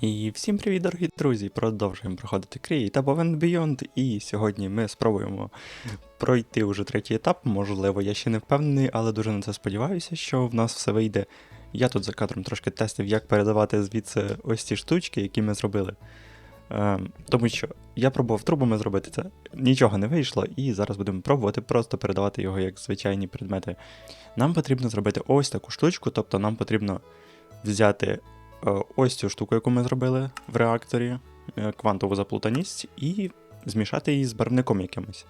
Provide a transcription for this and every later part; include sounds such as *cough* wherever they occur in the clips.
І всім привіт, дорогі друзі! Продовжуємо проходити Create або and Beyond, і сьогодні ми спробуємо пройти уже третій етап. Можливо, я ще не впевнений, але дуже на це сподіваюся, що в нас все вийде. Я тут за кадром трошки тестив, як передавати звідси ось ці штучки, які ми зробили. Ем, тому що я пробував трубами зробити це, нічого не вийшло, і зараз будемо пробувати просто передавати його як звичайні предмети. Нам потрібно зробити ось таку штучку, тобто нам потрібно взяти ось цю штуку, яку ми зробили в реакторі, е, квантову заплутаність, і змішати її з барвником якимось.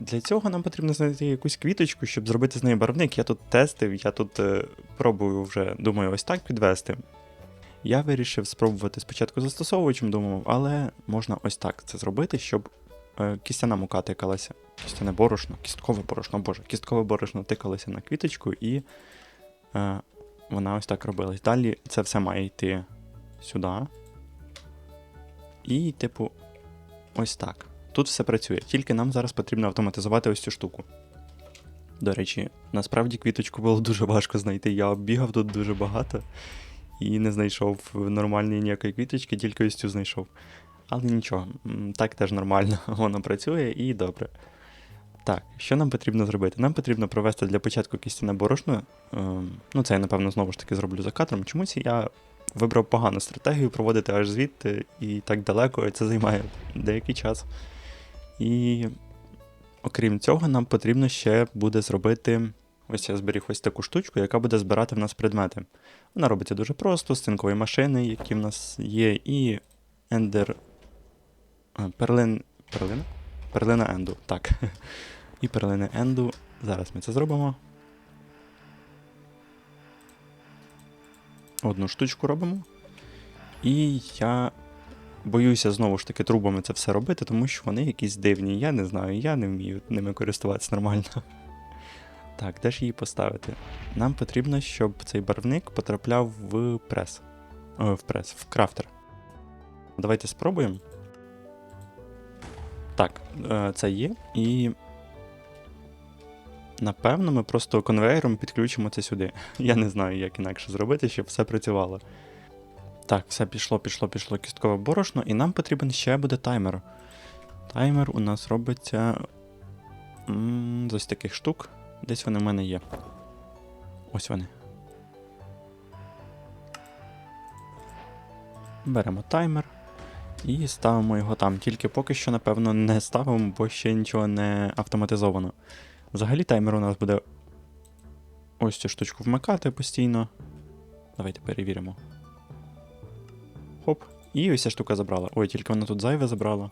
Для цього нам потрібно знайти якусь квіточку, щоб зробити з неї барвник. Я тут тестив, я тут е, пробую вже, думаю, ось так підвести. Я вирішив спробувати спочатку застосовувачем, думав, але можна ось так це зробити, щоб е, кістяна мука тикалася. Кістяне борошно, кісткове борошно, боже, кісткове борошно тикалося на квіточку і е, вона ось так робилась. Далі це все має йти сюди. І, типу, ось так. Тут все працює. Тільки нам зараз потрібно автоматизувати ось цю штуку. До речі, насправді квіточку було дуже важко знайти. Я оббігав тут дуже багато і не знайшов нормальної ніякої квіточки, тільки ось цю знайшов. Але нічого, так теж нормально, *laughs* воно працює і добре. Так, що нам потрібно зробити? Нам потрібно провести для початку кістяне борошно. Ем, ну, це я, напевно, знову ж таки зроблю за кадром. Чомусь я вибрав погану стратегію проводити аж звідти і так далеко, і це займає деякий час. І окрім цього, нам потрібно ще буде зробити. Ось я зберіг ось таку штучку, яка буде збирати в нас предмети. Вона робиться дуже просто, з цинкової машини, які в нас є, і ендер. а, Перлин. Перлина? Енду, так. І перлини Енду. Зараз ми це зробимо. Одну штучку робимо. І я боюся знову ж таки трубами це все робити, тому що вони якісь дивні. Я не знаю, я не вмію ними користуватися нормально. Так, де ж її поставити? Нам потрібно, щоб цей барвник потрапляв в прес. О, в прес, в крафтер. Давайте спробуємо. Так, е, це є. І. Напевно, ми просто конвейером підключимо це сюди. *laughs* Я не знаю, як інакше зробити, щоб все працювало. Так, все пішло, пішло, пішло кісткове борошно, і нам потрібен ще буде таймер. Таймер у нас робиться м, ось таких штук. Десь вони в мене є. Ось вони. Беремо таймер і ставимо його там. Тільки поки що, напевно, не ставимо, бо ще нічого не автоматизовано. Взагалі таймер у нас буде ось цю штучку вмикати постійно. Давайте перевіримо. Хоп. І ось ця штука забрала. Ой, тільки вона тут зайве забрала.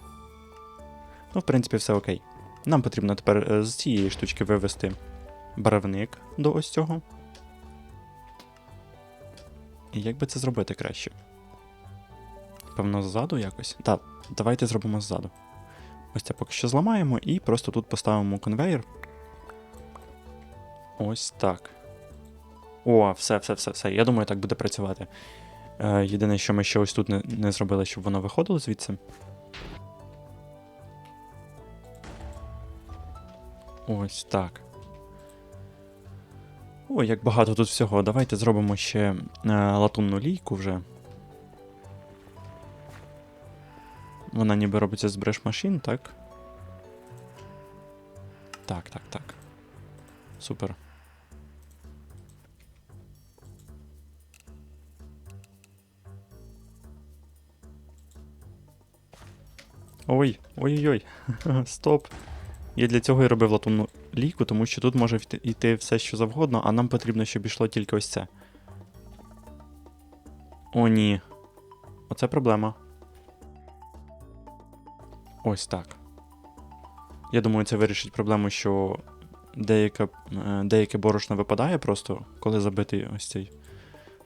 Ну, в принципі, все окей. Нам потрібно тепер е, з цієї штучки вивести барвник до ось цього. І як би це зробити краще? Певно, ззаду якось? Так, давайте зробимо ззаду. Ось це поки що зламаємо і просто тут поставимо конвейер. Ось так. О, все, все, все, все. Я думаю, так буде працювати. Е, єдине, що ми ще ось тут не, не зробили, щоб воно виходило звідси. Ось так. Ой, як багато тут всього. Давайте зробимо ще е, латунну лійку вже. Вона ніби робиться з бреш-машин, так? Так, так, так. Супер. Ой, ой-ой-ой. *laughs* Стоп. Я для цього і робив латунну лійку, тому що тут може йти все, що завгодно, а нам потрібно, щоб йшло тільки ось це. О, ні. Оце проблема. Ось так. Я думаю, це вирішить проблему, що деяке, деяке борошно випадає просто, коли забитий ось цей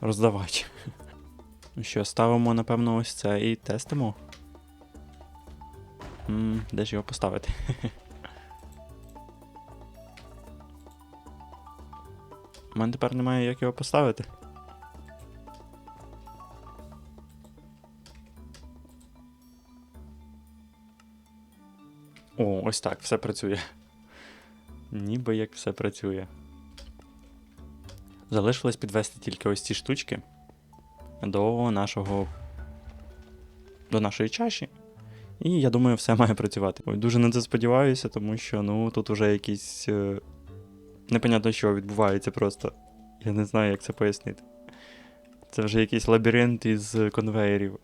роздавач. Ну що, ставимо, напевно, ось це і тестимо. м де ж його поставити? У мене тепер немає як його поставити. Ось так, все працює. Ніби як все працює. Залишилось підвести тільки ось ці штучки. до нашого. до нашої чаші. І я думаю, все має працювати. Ой, дуже на це сподіваюся, тому що ну тут вже якісь. Е... Непонятно, що відбувається просто. Я не знаю, як це пояснити. Це вже якийсь лабіринт із конвеєрів.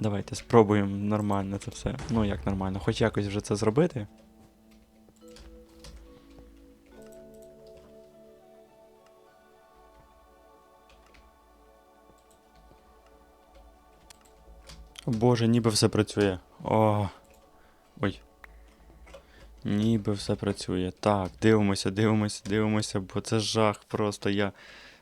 Давайте спробуємо нормально це все. Ну як нормально, хоч якось вже це зробити. Боже, ніби все працює. О. Ой. Ніби все працює. Так, дивимося, дивимося, дивимося, бо це жах просто. Я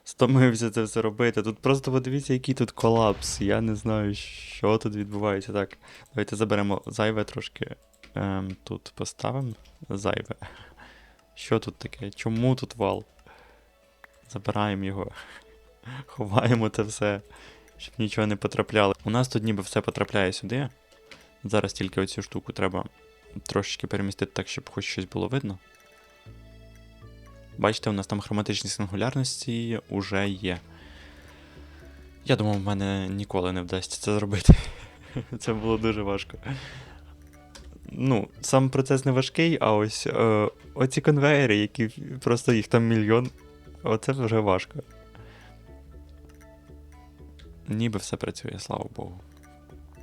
стомився це все робити. Тут просто подивіться, який тут колапс. Я не знаю, що тут відбувається. Так, давайте заберемо зайве трошки. Ем, тут поставимо зайве. Що тут таке? Чому тут вал? Забираємо його. *laughs* Ховаємо це все, щоб нічого не потрапляло. У нас тут ніби все потрапляє сюди. Зараз тільки оцю штуку треба трошечки перемістити так, щоб хоч щось було видно. Бачите, у нас там хроматичні сингулярності уже є. Я думав, в мене ніколи не вдасться це зробити. *laughs* Це було дуже важко. Ну, сам процес не важкий, а ось е, оці конвейери, які просто їх там мільйон. Оце вже важко. Ніби все працює, слава Богу.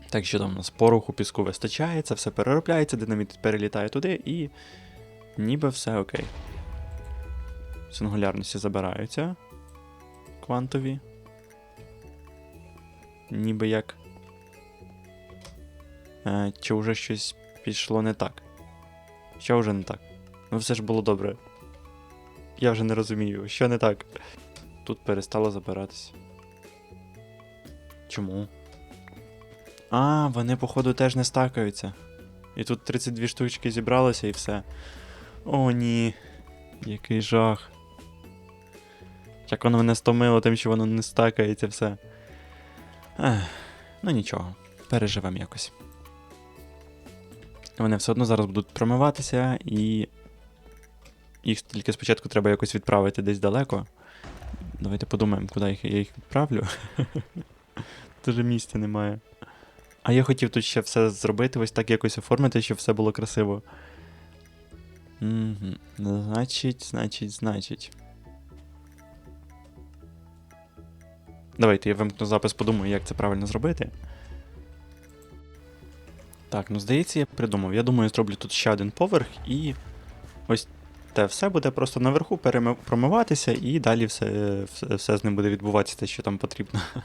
Так що там у нас пороху піску вистачає, це все переробляється, динаміт перелітає туди і ніби все окей. Сингулярності забираються. Квантові. Ніби як. Е, чи вже щось пішло не так? Що вже не так? Ну все ж було добре. Я вже не розумію, що не так. Тут перестало забиратися. Чому? А, вони, походу, теж не стакаються. І тут 32 штучки зібралося і все. О, ні. Який жах. Як воно мене стомило, тим, що воно не стакається все. Ех, ну нічого, переживемо якось. Вони все одно зараз будуть промиватися, і. Їх тільки спочатку треба якось відправити десь далеко. Давайте подумаємо, куди їх, я їх відправлю. *laughs* Дуже місця немає. А я хотів тут ще все зробити, ось так якось оформити, щоб все було красиво. Угу. Значить, значить, значить. Давайте я вимкну запис, подумаю, як це правильно зробити. Так, ну здається, я придумав. Я думаю, зроблю тут ще один поверх і ось те все буде просто наверху промиватися, і далі все, все, все з ним буде відбуватися, те, що там потрібно. *laughs*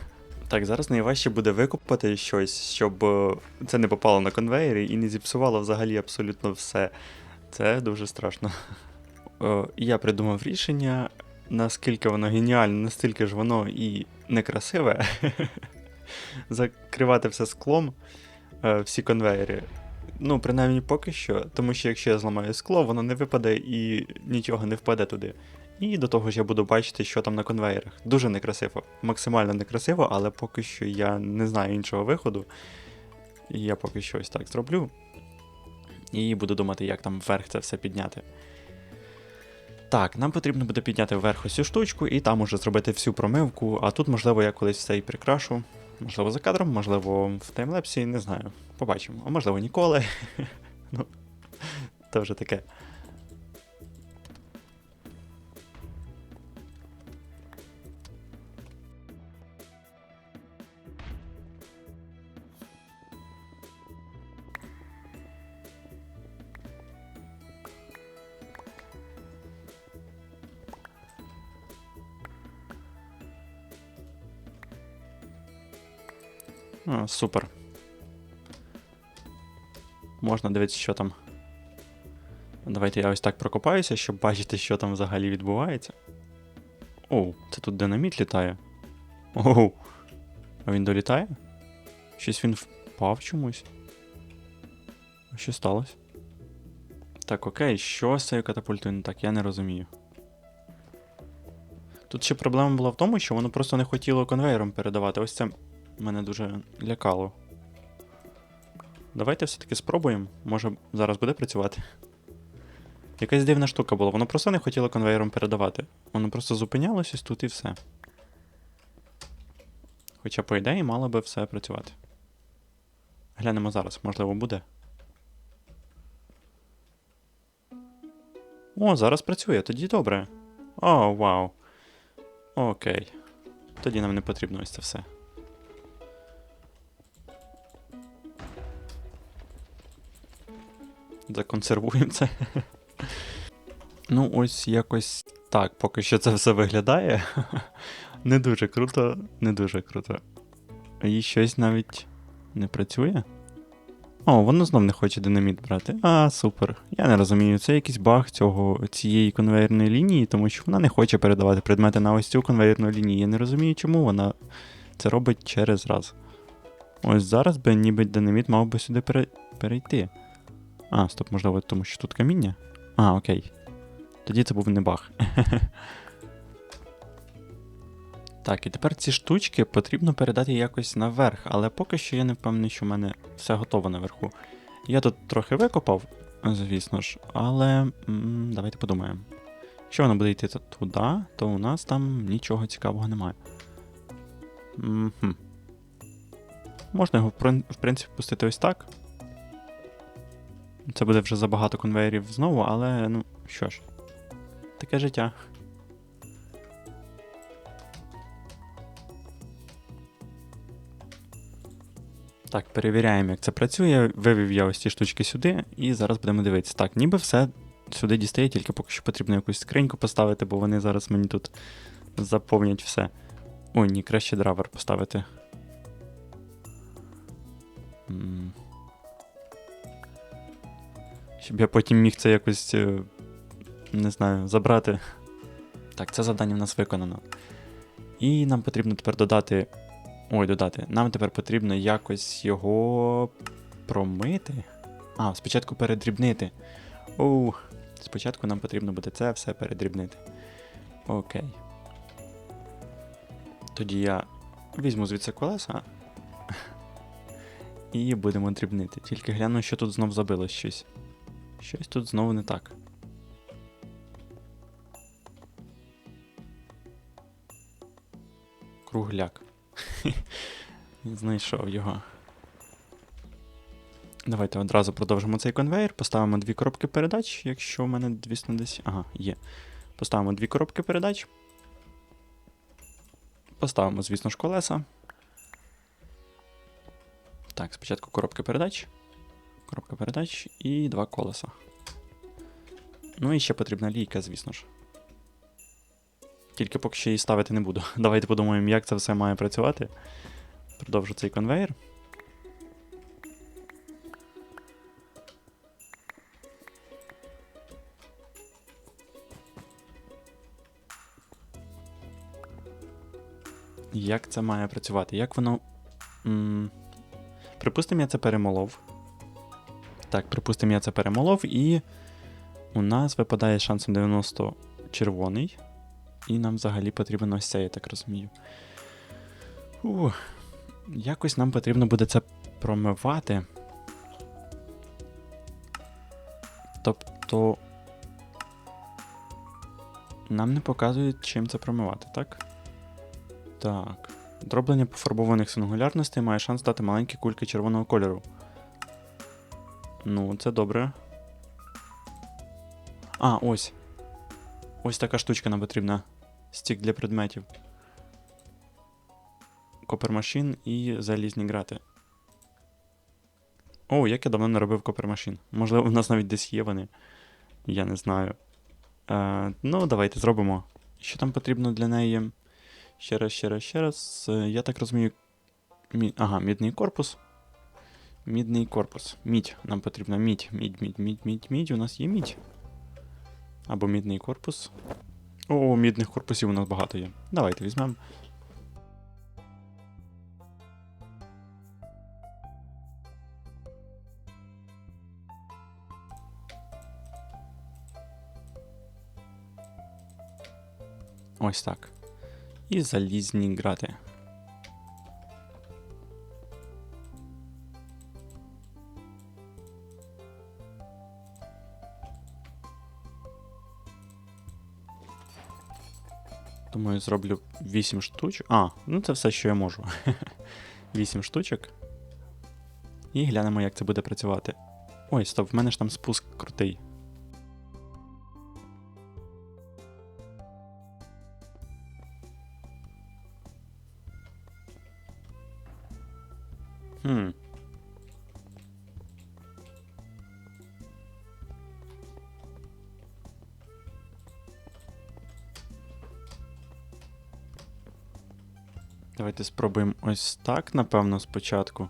Так, зараз найважче буде викопати щось, щоб е, це не попало на конвейері і не зіпсувало взагалі абсолютно все. Це дуже страшно. *laughs* Е, Я придумав рішення, наскільки воно геніальне, настільки ж воно і некрасиве. *laughs* Закривати все склом, е, всі конвейери. Ну, принаймні поки що, тому що якщо я зламаю скло, воно не випаде і нічого не впаде туди. І до того ж я буду бачити, що там на конвейерах. Дуже некрасиво, максимально некрасиво, але поки що я не знаю іншого виходу. Я поки що ось так зроблю. І буду думати, як там вверх це все підняти. Так, нам потрібно буде підняти вверх ось цю штучку і там уже зробити всю промивку, а тут, можливо, я колись все і прикрашу. Можливо, за кадром, можливо, в таймлепсі, не знаю. Побачимо. А можливо, ніколи. *laughs* ну, Це вже таке. Супер. Можна дивитися, що там. Давайте я ось так прокопаюся, щоб бачити, що там взагалі відбувається. Оу, це тут динаміт літає. Оу. А він долітає? Щось він впав чомусь. Що сталося? Так, окей, що з цією катапультою не так, я не розумію. Тут ще проблема була в тому, що воно просто не хотіло конвейером передавати. Ось це мене дуже лякало. Давайте все-таки спробуємо. Може, зараз буде працювати. Якась дивна штука була, воно просто не хотіло конвейером передавати. Воно просто зупинялось ось тут і все. Хоча, по ідеї, мало би все працювати. Глянемо зараз, можливо, буде. О, зараз працює, тоді добре. О, вау. Окей. Тоді нам не потрібно ось це все. Законсервуємо це. Ну, ось якось так, поки що це все виглядає. Не дуже круто, не дуже круто. І щось навіть не працює. О, воно знов не хоче динаміт брати. А, супер. Я не розумію, це якийсь баг цього, цієї конвейерної лінії, тому що вона не хоче передавати предмети на ось цю конвейерну лінію. Я не розумію, чому вона це робить через раз. Ось зараз би ніби динаміт мав би сюди перейти. А, стоп, можливо, тому що тут каміння? А, окей. Тоді це був не баг. *laughs* Так, і тепер ці штучки потрібно передати якось наверх, але поки що я не впевнений, що в мене все готово наверху. Я тут трохи викопав, звісно ж, але м, давайте подумаємо. Якщо воно буде йти туди, то у нас там нічого цікавого немає. Мгм. Можна його, в принципі, пустити ось так. Це буде вже забагато конвейерів знову, але ну що ж, таке життя. Так, перевіряємо, як це працює. Вивів я ось ці штучки сюди, і зараз будемо дивитися. Так, ніби все сюди дістає, тільки поки що потрібно якусь скриньку поставити, бо вони зараз мені тут заповнять все. Ой, ні, краще драйвер поставити. М. Щоб я потім міг це якось, е, не знаю, забрати. Так, це завдання в нас виконано. І нам потрібно тепер додати. Ой, додати. Нам тепер потрібно якось його промити. А, спочатку передрібнити. Оу, спочатку нам потрібно буде це все передрібнити. Окей. Тоді я візьму звідси колеса. *laughs* І будемо дрібнити. Тільки гляну, що тут знов забилось щось. Щось тут знову не так. Кругляк. *laughs* Знайшов його. Давайте одразу продовжимо цей конвейер. Поставимо дві коробки передач, якщо в мене, звісно, десь. Ага, є. Поставимо дві коробки передач. Поставимо, звісно ж, колеса. Так, спочатку коробки передач. Коробка передач і два колеса. Ну і ще потрібна лійка, звісно ж. Тільки поки що її ставити не буду. *laughs* Давайте подумаємо, як це все має працювати. Продовжу цей конвейер. Як це має працювати? Як воно. Припустимо, я це перемолов. Так, припустимо, я це перемолов, і у нас випадає шансом 90 червоний. І нам взагалі потрібен ось цей, я так розумію. Ух. Якось нам потрібно буде це промивати. Тобто. Нам не показують, чим це промивати, так? Так. Дроблення пофарбованих сингулярностей має шанс дати маленькі кульки червоного кольору. Ну, це добре. А, ось. Ось така штучка нам потрібна. Стік для предметів. Копермашин і залізні грати. О, як я давно не робив копермашин. Можливо, в нас навіть десь є вони. Я не знаю. Е, ну, давайте зробимо. Що там потрібно для неї? Ще раз, ще раз, ще раз. Е, Я так розумію. Мі... Ага, мідний корпус. Мідний корпус. Мідь. Нам потрібна мідь. Мідь, мідь, мідь, мідь, мідь. У нас є мідь. Або мідний корпус. О, мідних корпусів у нас багато є. Давайте візьмемо. Ось так. І залізні грати. Думаю, зроблю 8 штучок. А, ну це все, що я можу. *laughs* 8 штучок. І глянемо, як це буде працювати. Ой, стоп, в мене ж там спуск крутий. Давайте спробуємо ось так, напевно, спочатку.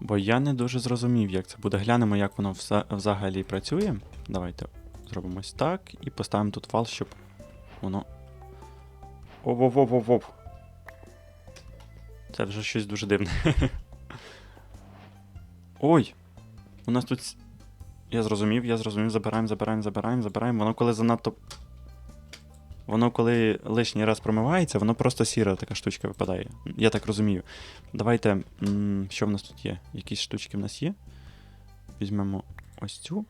Бо я не дуже зрозумів, як це буде. Глянемо, як воно взагалі працює. Давайте зробимо ось так і поставимо тут фал, щоб воно. Оп-оп-оп-оп-оп. Це вже щось дуже дивне. *laughs* Ой! У нас тут. Я зрозумів, я зрозумів. Забираємо, забираємо, забираємо, забираємо. Воно коли занадто. Воно коли лишній раз промивається, воно просто сіра така штучка випадає. Я так розумію. Давайте. що в нас тут є? Якісь штучки в нас є. Візьмемо ось цю.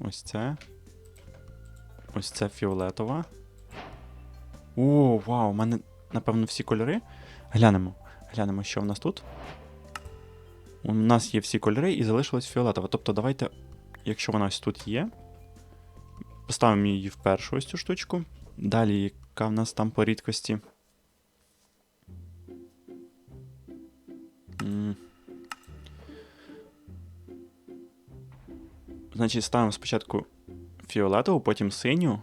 Ось це. Ось це фіолетова. О, вау, у мене, напевно, всі кольори. Глянемо. Глянемо, що в нас тут. У нас є всі кольори і залишилась фіолетова. Тобто, давайте, якщо вона ось тут є, поставимо її в першу ось цю штучку. Далі, яка в нас там по рідкості. Значить, ставимо спочатку фіолетову, потім синю,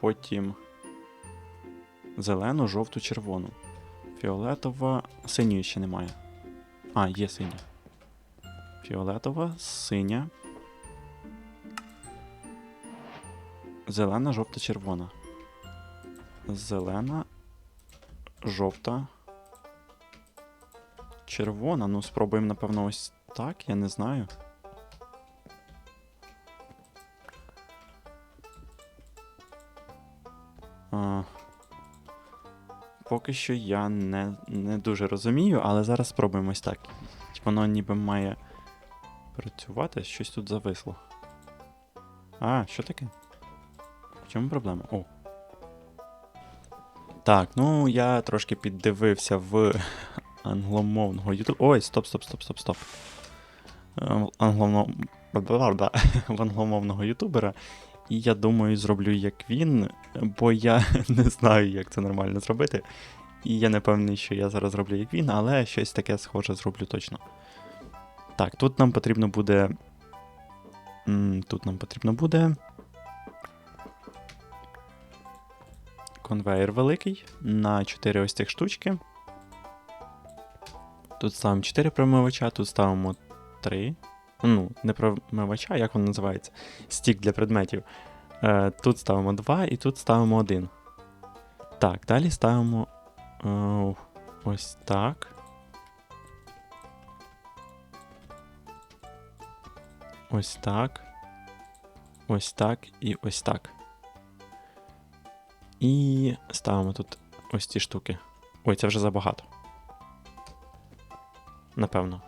потім зелену, жовту, червону. Фіолетова. Синьої ще немає. А, є синя. Фіолетова, синя. Зелена, жовта, червона. Зелена, жовта. Червона. Ну, спробуємо, напевно, ось так, я не знаю. А, поки що я не, не дуже розумію, але зараз спробуємо ось так. Воно ніби має працювати, щось тут зависло. А, що таке? Чому проблема? О. Так, ну я трошки піддивився в англомовного ютуб. Ой, стоп, стоп, стоп, стоп, стоп. Е, Англомов... *laughs* В англомовного ютубера. І я думаю, зроблю як він, бо я *laughs* не знаю, як це нормально зробити. І я не певний, що я зараз зроблю як він, але щось таке схоже зроблю точно. Так, тут нам потрібно буде. Тут нам потрібно буде. Конвейер великий на 4 ось цих штучки. Тут ставимо 4 промивача, тут ставимо 3. Ну, не промивача, як воно називається? Стік для предметів. Е, тут ставимо 2 і тут ставимо 1. Так, далі ставимо е, ось так. Ось так. Ось так і ось так. І ставимо тут ось ці штуки. Ой, це вже забагато. Напевно.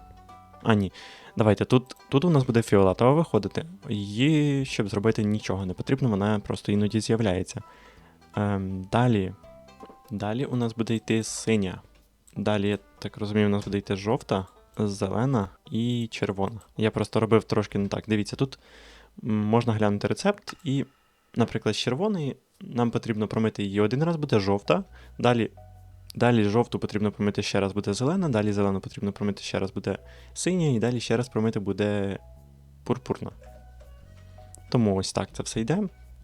А, ні. Давайте, тут, тут у нас буде фіолетова виходити. Її, щоб зробити нічого не потрібно, вона просто іноді з'являється. Ем, далі. Далі у нас буде йти синя. Далі, я так розумію, у нас буде йти жовта, зелена і червона. Я просто робив трошки не так. Дивіться, тут можна глянути рецепт, і, наприклад, з червоної нам потрібно промити її один раз буде жовта. Далі, далі жовту потрібно промити ще раз буде зелена, далі зелену потрібно промити ще раз буде синя, і далі ще раз промити буде пурпурна. Тому ось так це все йде.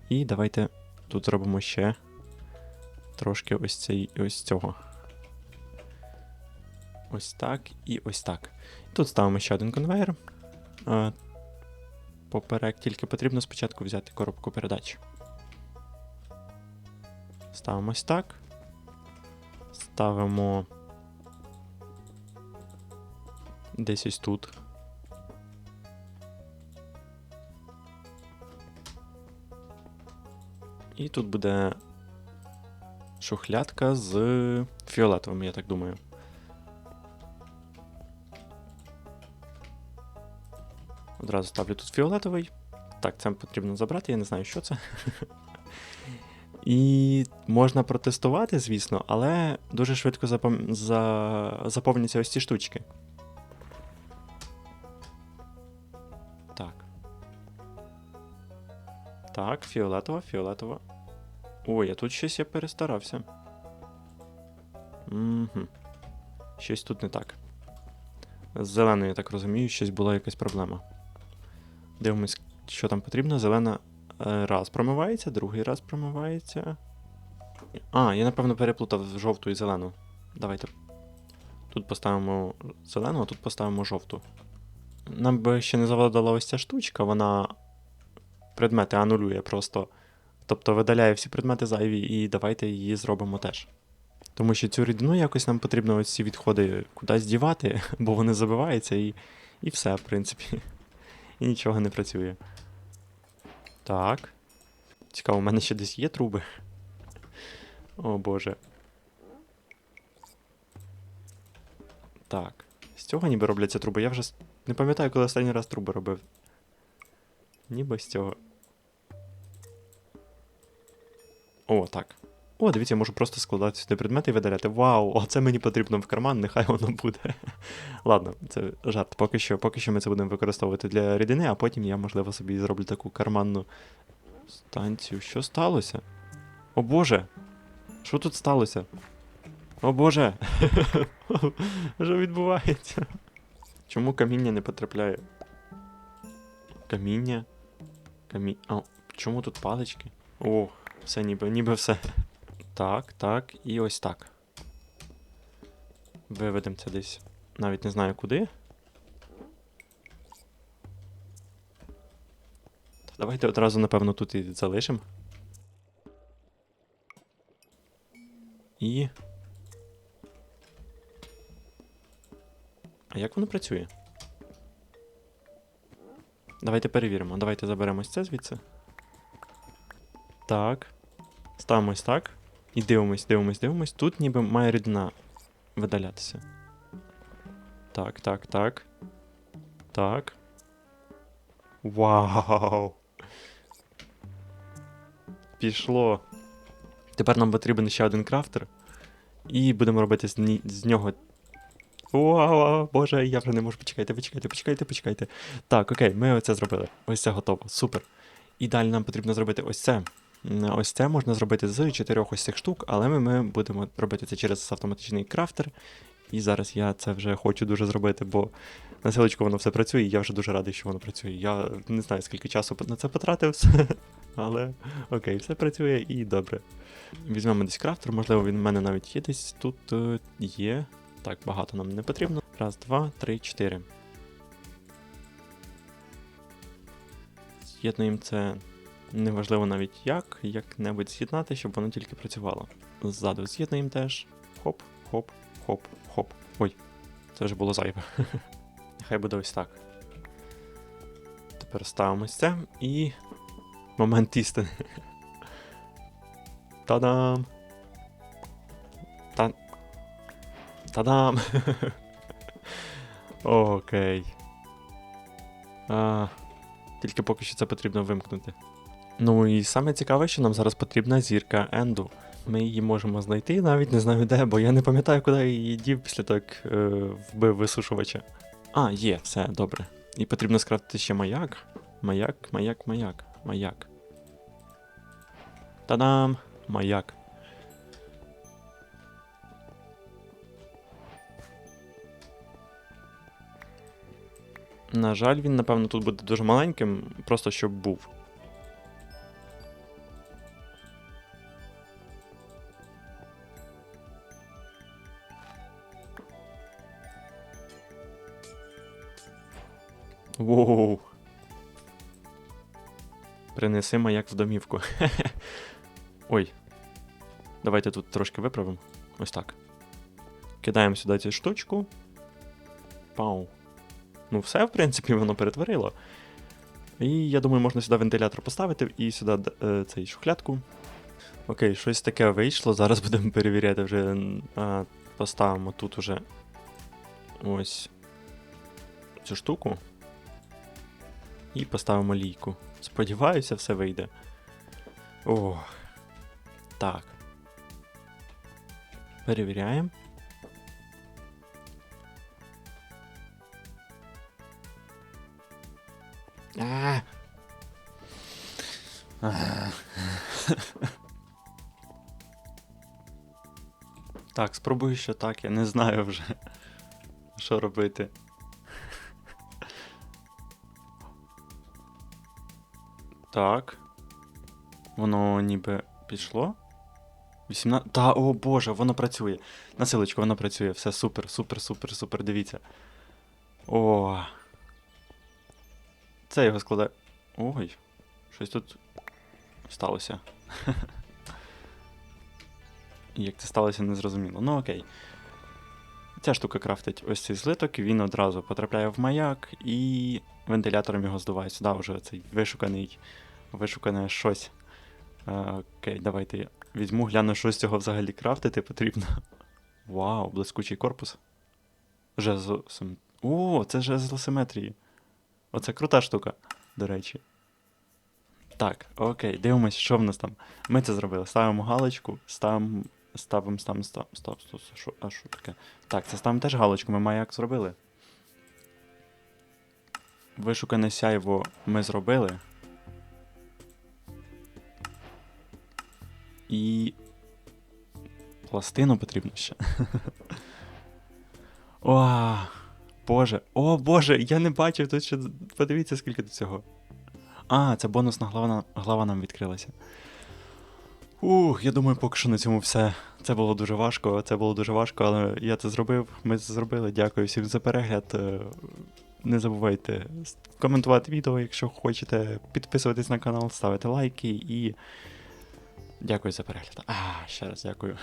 І давайте тут зробимо ще трошки ось, цей, ось цього. Ось так і ось так. Тут ставимо ще один конвейер. Е, Поперек тільки потрібно спочатку взяти коробку передач. Ставимо ось так. Ставимо десь ось тут. І тут буде шухлядка з фіолетовим, я так думаю. Одразу ставлю тут фіолетовий. Так, це потрібно забрати, я не знаю, що це. *laughs* І можна протестувати, звісно, але дуже швидко запом... за... заповняться ось ці штучки. Так. Так, фіолетова, фіолетова. Ой, а тут щось я перестарався. Угу. Щось тут не так. З зеленою, я так розумію, щось була якась проблема. Дивимось, що там потрібно. Зелена раз промивається, другий раз промивається. А, я напевно переплутав жовту і зелену. Давайте. Тут поставимо зелену, а тут поставимо жовту. Нам би ще не завадила ось ця штучка, вона предмети анулює просто. Тобто видаляє всі предмети зайві, і давайте її зробимо теж. Тому що цю рідину якось нам потрібно ці відходи кудись дівати, *laughs* бо вони забиваються і, і все, в принципі. *laughs* І нічого не працює. Так. Цікаво, у мене ще десь є труби. О боже. Так. З цього ніби робляться труби. Я вже не пам'ятаю, коли останній раз труби робив. Ніби з цього. О, так. О, дивіться, я можу просто складати сюди предмети і видаляти. Вау, оце мені потрібно в карман, нехай воно буде. *laughs* Ладно, це жарт. Поки що, поки що ми це будемо використовувати для рідини, а потім я, можливо, собі зроблю таку карманну станцію. Що сталося? О Боже! Що тут сталося? О Боже! *laughs* Що відбувається? Чому каміння не потрапляє? Каміння? Каміння. А, чому тут палички? О, все ніби, ніби все. Так, так, і ось так. Виведемо це десь. Навіть не знаю куди. Та Давайте одразу, напевно, тут і залишимо. І. А як воно працює? Давайте перевіримо. Давайте заберемо це звідси. Так. Ставимо ось так. І дивимось, дивимось, дивимось. Тут ніби має рідина видалятися. Так, так, так. Так. Вау! Пішло. Тепер нам потрібен ще один крафтер. І будемо робити з, ні- з нього. Вау, боже, я вже не можу. Почекайте, почекайте, почекайте, почекайте. Так, окей, ми оце зробили. Ось це готово. Супер. І далі нам потрібно зробити ось це. Ось це можна зробити з чотирьох ось цих штук, але ми, ми будемо робити це через автоматичний крафтер. І зараз я це вже хочу дуже зробити, бо на силочку воно все працює, і я вже дуже радий, що воно працює. Я не знаю, скільки часу на це потратив, *laughs* але окей, все працює і добре. Візьмемо десь крафтер, можливо, він в мене навіть є десь тут е, є. Так, багато нам не потрібно. Раз, два, три, чотири. З'єднуємо це неважливо навіть як, як-небудь з'єднати, щоб воно тільки працювало. Ззаду з'єднуємо теж. Хоп, хоп, хоп, хоп. Ой, це вже було зайве. *laughs* Нехай буде ось так. Тепер ставимо це і. Момент істини. *laughs* Та-дам! Та... Та-дам! *laughs* Окей. А, тільки поки що це потрібно вимкнути. Ну і саме цікаве, що нам зараз потрібна зірка Енду. Ми її можемо знайти, навіть не знаю де, бо я не пам'ятаю, куди я її дів після того, як е, вбив висушувача. А, є, все, добре. І потрібно скрафтити ще маяк. Маяк, маяк, маяк, маяк. Та-дам! Маяк. На жаль, він, напевно, тут буде дуже маленьким, просто щоб був. Принеси маяк в домівку. *laughs* Ой. Давайте тут трошки виправимо. Ось так. Кидаємо сюди цю штучку. Пау. Ну, все, в принципі, воно перетворило. І я думаю, можна сюди вентилятор поставити і сюди е, цей шухлядку. Окей, щось таке вийшло. Зараз будемо перевіряти вже. А, поставимо тут уже ось цю штуку. І поставимо лійку Сподіваюся, все вийде. Ох. Так. Перевіряємо. Так, спробую ще так, я не знаю вже, що робити. Так. Воно ніби пішло. 18. Та, о боже, воно працює. На силочку, воно працює. Все супер, супер, супер, супер. Дивіться. О. Це його складає. Ой, щось тут сталося. *laughs* Як це сталося, не зрозуміло. Ну окей. Ця штука крафтить ось цей злиток, він одразу потрапляє в маяк і вентилятором його здуває сюди вже цей вишуканий, вишукане щось. Е, окей, давайте я візьму, гляну, що з цього взагалі крафтити потрібно. *laughs* Вау, блискучий корпус. Жезл. О, це жезл симетрії. Оце крута штука, до речі. Так, окей, дивимось, що в нас там. Ми це зробили. Ставимо галочку, ставимо, ставимо, ставимо, ставимо, стоп, стоп, що, а що таке? Так, це ставимо теж галочку, ми маяк зробили. Вишукане сяйво ми зробили. І. Пластину потрібно ще. *laughs* О, Боже, о Боже, я не бачив тут ще. Подивіться, скільки тут цього. А, це бонусна глава, глава нам відкрилася. Ух, я думаю, поки що на цьому все. Це було дуже важко, це було дуже важко, але я це зробив, ми це зробили. Дякую всім за перегляд. Е, Не забувайте коментувати відео, якщо хочете, підписуватись на канал, ставити лайки і. Дякую за перегляд. А, ще раз дякую.